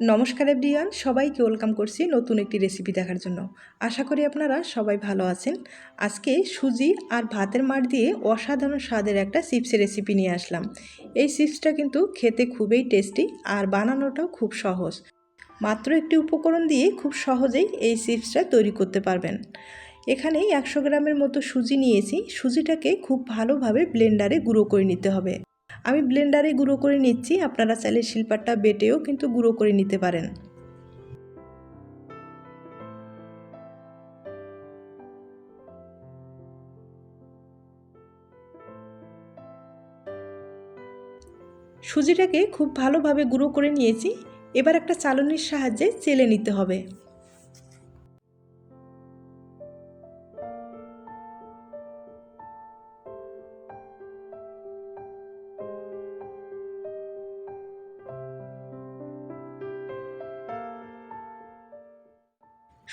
নমস্কার এভরিয়ান সবাইকে ওয়েলকাম করছি নতুন একটি রেসিপি দেখার জন্য। আশা করি আপনারা সবাই ভালো আছেন। আজকে সুজি আর ভাতের মার দিয়ে অসাধারণ স্বাদের একটা চিপসের রেসিপি নিয়ে আসলাম। এই চিপসটা কিন্তু খেতে খুবই টেস্টি আর বানানোটাও খুব সহজ। মাত্র একটি উপকরণ দিয়ে খুব সহজেই এই চিপসটা তৈরি করতে পারবেন। এখানে একশো গ্রামের মতো সুজি নিয়েছি। সুজিটাকে খুব ভালোভাবে ব্লেন্ডারে গুঁড়ো করে নিতে হবে। আমি ব্লেন্ডারে গুঁড়ো করে নিচ্ছি, আপনারা চাইলে শিল্পারটা বেটেও কিন্তু গুঁড়ো করে নিতে পারেন। সুজিটাকে খুব ভালোভাবে গুঁড়ো করে নিয়েছি, এবার একটা চালনির সাহায্যে চেলে নিতে হবে।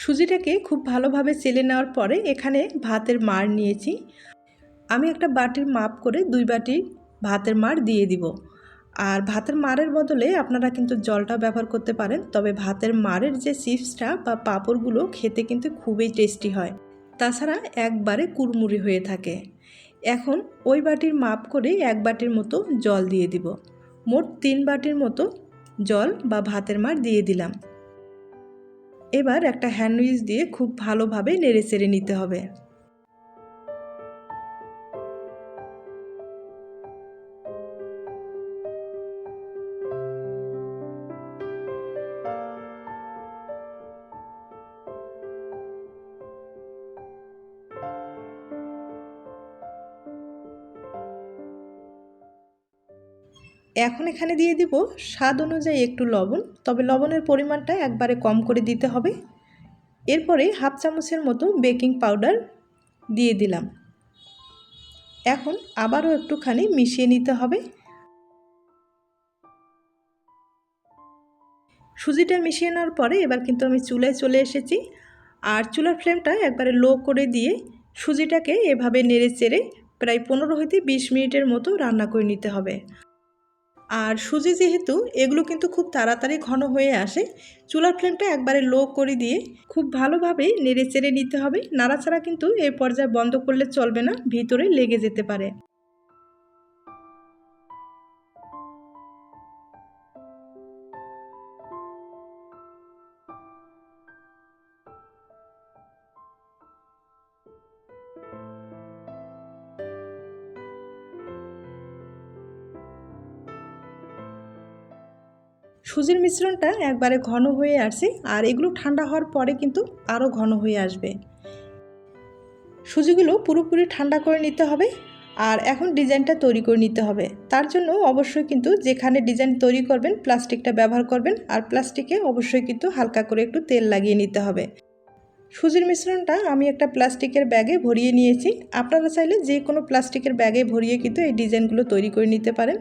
সুজিটাকে খুব ভালোভাবে চেলে নেওয়ার পরে এখানে ভাতের মার নিয়েছি। আমি একটা বাটির মাপ করে দুই বাটি ভাতের মার দিয়ে দিব। আর ভাতের মারের বদলে আপনারা কিন্তু জলটা ব্যবহার করতে পারেন, তবে ভাতের মারের যে চিপসটা বা পাঁপড়গুলো খেতে কিন্তু খুবই টেস্টি হয়। তাছাড়া একবারে কুরমুরি হয়ে থাকে। এখন ওই বাটির মাপ করে এক বাটির মতো জল দিয়ে দিব। মোট তিন বাটির মতো জল বা ভাতের মার দিয়ে দিলাম। এবার একটা হ্যান্ডউইচ দিয়ে খুব ভালোভাবে নেড়ে চেড়ে নিতে হবে। এখন এখানে দিয়ে দিব স্বাদ অনুযায়ী একটু লবণ, তবে লবণের পরিমাণটা একবারে কম করে দিতে হবে। এরপরে হাফ চামচের মতো বেকিং পাউডার দিয়ে দিলাম। এখন আবারও একটুখানি মিশিয়ে নিতে হবে। সুজিটা মিশিয়ে নেওয়ার পরে এবার কিন্তু আমি চুলায় চলে এসেছি। আর চুলার ফ্লেমটা একবারে লো করে দিয়ে সুজিটাকে এভাবে নেড়ে চেড়ে প্রায় পনেরো হইতে বিশ মিনিটের মতো রান্না করে নিতে হবে। আর সুজি যেহেতু, এগুলো কিন্তু খুব তাড়াতাড়ি ঘন হয়ে আসে। চুলার ফ্লেমটা একবারে লো করে দিয়ে খুব ভালোভাবে নেড়ে চেড়ে নিতে হবে। নাড়াচাড়া কিন্তু এই পর্যায়ে বন্ধ করলে চলবে না, ভিতরে লেগে যেতে পারে। সুজির মিশ্রণটা একবারে ঘন হয়ে আসছে আর এগুলো ঠান্ডা হওয়ার পরে কিন্তু আরও ঘন হয়ে আসবে। সুজিগুলো পুরোপুরি ঠান্ডা করে নিতে হবে আর এখন ডিজাইনটা তৈরি করে নিতে হবে। তার জন্য অবশ্যই কিন্তু যেখানে ডিজাইন তৈরি করবেন, প্লাস্টিকটা ব্যবহার করবেন আর প্লাস্টিকে অবশ্যই কিন্তু হালকা করে একটু তেল লাগিয়ে নিতে হবে। সুজির মিশ্রণটা আমি একটা প্লাস্টিকের ব্যাগে ভরিয়ে নিয়েছি। আপনারা চাইলে যে কোনো প্লাস্টিকের ব্যাগে ভরিয়ে কিন্তু এই ডিজাইনগুলো তৈরি করে নিতে পারেন।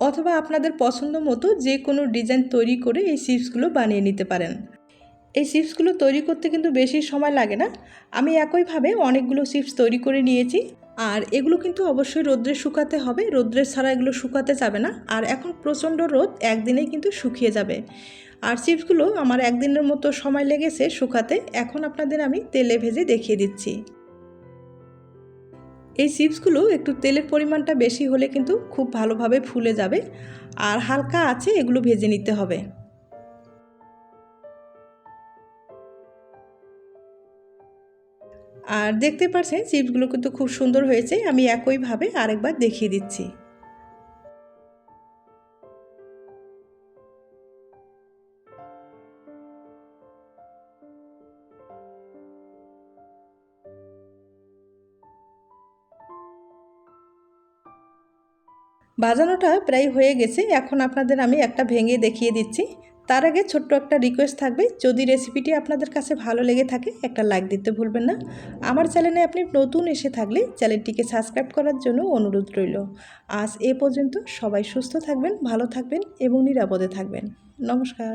অথবা আপনাদের পছন্দ মতো যে কোনো ডিজাইন তৈরি করে এই চিপসগুলো বানিয়ে নিতে পারেন। এই চিপসগুলো তৈরি করতে কিন্তু বেশি সময় লাগে না। আমি একইভাবে অনেকগুলো চিপস তৈরি করে নিয়েছি। আর এগুলো কিন্তু অবশ্যই রোদ্রে শুকাতে হবে। রোদ্রে ছাড়া এগুলো শুকাতে যাবে না। আর এখন প্রচণ্ড রোদ, একদিনেই কিন্তু শুকিয়ে যাবে। আর চিপসগুলো আমার একদিনের মতো সময় লেগেছে শুকাতে। এখন আপনাদের আমি তেলে ভেজে দেখিয়ে দিচ্ছি। এই চিপসগুলো একটু তেলের পরিমাণটা বেশি হলে কিন্তু খুব ভালোভাবে ফুলে যাবে আর হালকা আছে এগুলো ভেজে নিতে হবে। আর দেখতে পাচ্ছেন, চিপসগুলো কিন্তু খুব সুন্দর হয়েছে, আমি একইভাবে আরেকবার দেখিয়ে দিচ্ছি। বাজানোটা প্রায় হয়ে গেছে, এখন আপনাদের আমি একটা ভেঙে দেখিয়ে দিচ্ছি। তার আগে ছোট্ট একটা রিকোয়েস্ট থাকবে, যদি রেসিপিটি আপনাদের কাছে ভালো লেগে থাকে, একটা লাইক দিতে ভুলবেন না। আমার চ্যানেলে আপনি নতুন এসে থাকলে চ্যানেলটিকে সাবস্ক্রাইব করার জন্য অনুরোধ রইল। আজ এ পর্যন্ত সবাই সুস্থ থাকবেন, ভালো থাকবেন এবং নিরাপদে থাকবেন। নমস্কার।